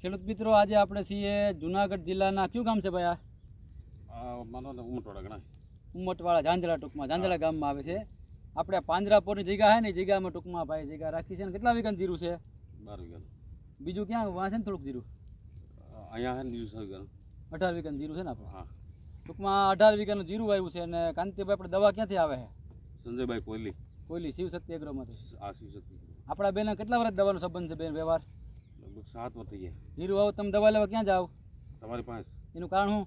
ખેડૂત મિત્રો આજે આપણે છીએ જુનાગઢ જિલ્લાના. કયું ગામ છે ભાઈ આ? માનો ઉમટવાડા ગણાય. ઉમટવાળા ઝાંઝરા ટૂંકમાં ઝાંઝરા ગામમાં આવે છે. આપણે પાંજરાપોરની જગ્યા છે ને જગ્યામાં ટૂંકમાં ભાઈ જગ્યા રાખી છે ને કેટલા વીઘાનું જીરું છે? બાર વીઘાનું. બીજું ક્યાં વાં છે ને થોડુંક જીરું? અહીંયા છે ને બીજું સો વીઘાનું. અઢાર વીઘાનું જીરું છે ને આપણે? હા. ટૂંકમાં અઢાર વીઘાનું જીરું આવ્યું છે અને કાંતિભાઈ આપણે દવા ક્યાંથી આવે છે? સંજયભાઈ કોહલી કોઈલી શિવ એગ્રોમાંથી આ શિવશક્તિ આપણા બેન કેટલા વર્ષ દવાનો સંબંધ છે બેન વ્યવહાર? લગભગ સાત વર્ષ થઈ ગયા. જીરું આવો તમે દવા લેવા ક્યાં જાઓ? તમારી પાસે. એનું કારણ શું?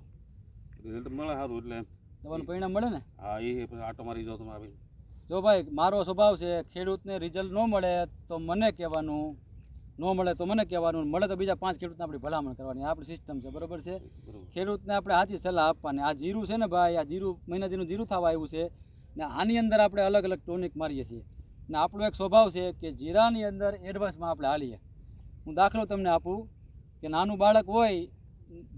રિઝલ્ટ મળે સારું એટલે દવાનું પરિણામ મળે ને? હા એ આટો મારી જાઓ તમે આવી જો ભાઈ મારો સ્વભાવ છે ખેડૂતને રિઝલ્ટ ન મળે તો મને કહેવાનું ન મળે તો મને કહેવાનું મળે તો બીજા પાંચ ખેડૂતને આપણી ભલામણ કરવાની. આપણી સિસ્ટમ છે બરાબર છે? ખેડૂતને આપણે સાચી સલાહ આપવાની. આ જીરું છે ને ભાઈ આ જીરું મહિનાજીનું જીરું થવા આવ્યું છે ને આની અંદર આપણે અલગ અલગ ટોનિક મારીએ છીએ. ને આપણો એક સ્વભાવ છે કે જીરાની અંદર એડવાન્સમાં આપણે હાલીએ. હું દાખલો તમને આપું કે નાનું બાળક હોય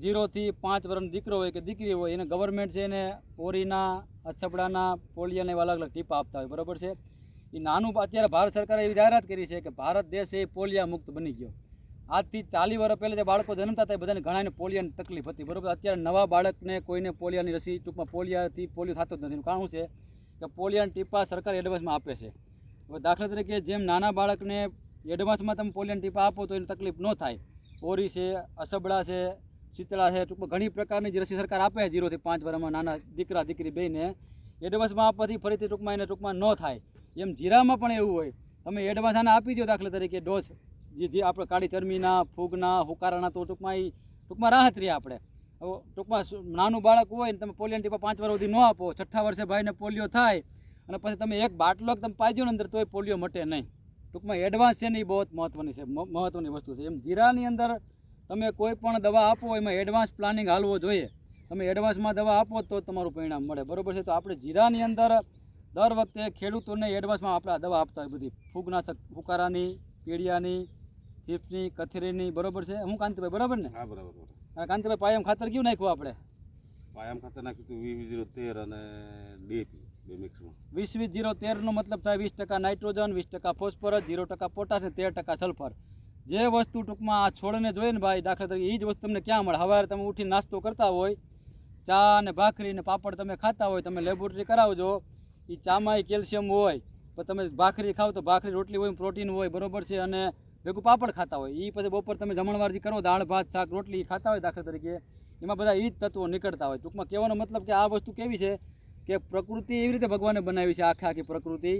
જીરોથી પાંચ વર્ષનો દીકરો હોય કે દીકરી હોય, એને ગવર્મેન્ટ છે એને ઓરીના અછબડાના પોલિયાના એવા અલગ અલગ ટીપા આપતા હોય, બરાબર છે? એ નાનું અત્યારે ભારત સરકારે એવી જાહેરાત કરી છે કે ભારત દેશ એ પોલિયા મુક્ત બની ગયો. આજથી ચાલી વર્ષ પહેલાં જે બાળકો જન્મતા હતા, એ બધાને ઘણાને પોલિયાની તકલીફ હતી, બરાબર? અત્યારે નવા બાળકને કોઈને પોલિયાની રસી ટૂંકમાં પોલિયાથી પોલિયો થતો જ નથી. એનું કારણ શું છે? કે પોલિયાના ટીપા સરકાર એડવાન્સમાં આપે છે. હવે દાખલા તરીકે જેમ નાના બાળકને એડવાન્સમાં તમે પોલિયન ટીપા આપો તો એને તકલીફ ન થાય. ઓરી છે અસબડા છે, શીતળા છે, ટૂંકમાં ઘણી પ્રકારની જે રસી સરકાર આપે છે જીરોથી પાંચ વર્ષમાં નાના દીકરા, દીકરી બેને એડવાન્સમાં આપવાથી ફરીથી ટૂંકમાં એને ટૂંકમાં ન થાય. એમ જીરામાં પણ એવું હોય. તમે એડવાન્સ આને આપી દો દાખલા તરીકે ડોઝ. જે જે આપણે કાળી ચરમીના ફૂગના, હુકારાના તો ટૂંકમાં એ ટૂંકમાં રાહત રહીએ આપણે. ટૂંકમાં નાનું બાળક હોય ને તમે પોલિયન ટીપા પાંચ વર્ષ સુધી ન આપો. છઠ્ઠા વર્ષે ભાઈને પોલિયો થાય અને પછી તમે એક બાટલો તમે પાઈ દો ને અંદર તોય પોલિયો મટે નહીં. ટૂંકમાં એડવાન્સ છે ને એ બહુ મહત્ત્વની છે મહત્ત્વની વસ્તુ છે. એમ જીરાની અંદર તમે કોઈ પણ દવા આપો એમાં એડવાન્સ પ્લાનિંગ હાલવો જોઈએ. તમે એડવાન્સમાં દવા આપો તો જ તમારું પરિણામ મળે. બરોબર છે? તો આપણે જીરાની અંદર દર વખતે ખેડૂતોને એડવાન્સમાં આપણે દવા આપતા હોય બધી. ફૂગનાશક ફુકારાની પીડિયાની ચીપ્સની કથેરીની બરોબર છે? હું કાંતિભાઈ બરાબર ને? હા બરાબર કાંતિભાઈ પાયમ ખાતર કયું નાખ્યું આપણે? પાયામ ખાતર નાખ્યું હતું વીસ જીરો તેર અને ડીએપી વીસ વીસ જીરો તેરનો મતલબ થાય વીસ ટકા નાઇટ્રોજન, વીસ ટકા ફોસ્ફરસ જીરો ટકા પોટાશ અને તેર ટકા સલ્ફર. જે વસ્તુ ટૂંકમાં આ છોડને જોઈએ ને ભાઈ દાખલા તરીકે એ જ વસ્તુ તમને ક્યાં મળે? સવારે તમે ઉઠી નાસ્તો કરતા હોય, ચા અને ભાખરી ને પાપડ તમે ખાતા હોય, તમે લેબોરેટરી કરાવજો. એ ચામાં કેલ્શિયમ હોય, પણ તમે ભાખરી ખાવ તો ભાખરી રોટલી હોય પ્રોટીન હોય, બરોબર છે, અને ભેગું પાપડ ખાતા હોય. એ પછી બપોર તમે જમણવાર જે કરો, દાળ, ભાત, શાક, રોટલી ખાતા હોય દાખલા તરીકે. એમાં બધા એ જ તત્વો નીકળતા હોય. ટૂંકમાં કહેવાનો મતલબ કે આ વસ્તુ કેવી છે? કે પ્રકૃતિ એવી રીતે ભગવાને બનાવી છે આખા આખી પ્રકૃતિ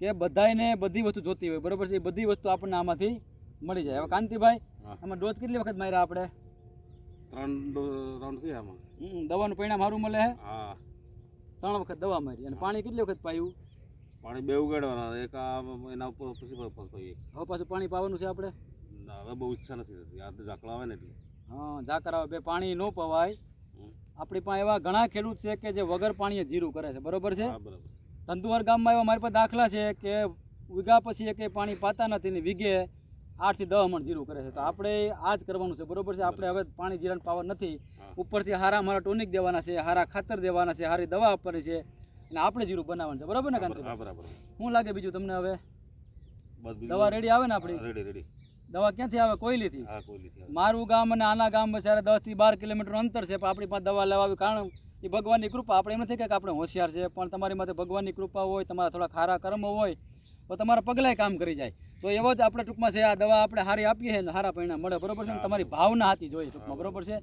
કે બધાને બધી વસ્તુ જોતી હોય. બરોબર છે? એ બધી વસ્તુ આપણને આમાંથી મળી જાય. હવે કાંતિભાઈ. આમાં ડોઝ કેટલી વખત માર્યા આપણે? ત્રણ રાઉન્ડ થયા આમાં. દવાનું પરિણામ સારું મળે હા? ત્રણ વખત દવા મારી. અને પાણી કેટલી વખત પાયું? પાણી બે ઉગાડવાના એક એના ઉપર પછી પાઈએ. હવે પાછું પાણી પાવાનું છે આપણે? હવે બહુ ઈચ્છા નથી થતી. આ ઝાકળ આવે ને એટલે. હા ઝાકર આવે. બે પાણી ન પવાય. આપણી પાસે એવા ઘણા ખેડૂત છે કે જે વગર પાણીએ જીરું કરે છે. બરોબર છે? ધંધુવાર ગામમાં એવા મારી પાસે દાખલા છે કે વીઘા પછી એક પાણી પાતા નથી ને વીઘે આઠથી દહ મણ જીરું કરે છે. તો આપણે આ જ કરવાનું છે. બરોબર છે? આપણે હવે પાણી જીરાનો પાવર નથી. ઉપરથી હારા મારા ટોનિક દેવાના છે હારા ખાતર દેવાના છે હારી દવા આપવાની છે અને આપણે જીરું બનાવવાનું છે. બરોબર ને કાંતિ બરાબર. શું લાગે બીજું તમને હવે? દવા રેડી આવે ને આપણી? રેડી રેડી દવા ક્યાંથી આવે? કોયલીથી? મારું ગામ અને આના ગામ બચારે દસથી બાર કિલોમીટરનું અંતર છે પણ આપણી પાસે દવા લેવા આવી કારણ એ ભગવાનની કૃપા. આપણે એમ નથી કે આપણે હોશિયાર છે પણ તમારી માથે ભગવાનની કૃપા હોય તમારા થોડા ખારા કર્મો હોય તો તમારા પગલાંય કામ કરી જાય. તો એવો જ આપણે ટૂંકમાં છે આ દવા આપણે સારી આપીએ ને સારા પરિણામ મળે. બરોબર છે ને? તમારી ભાવના હાથી જોઈએ ટૂંકમાં. બરોબર છે?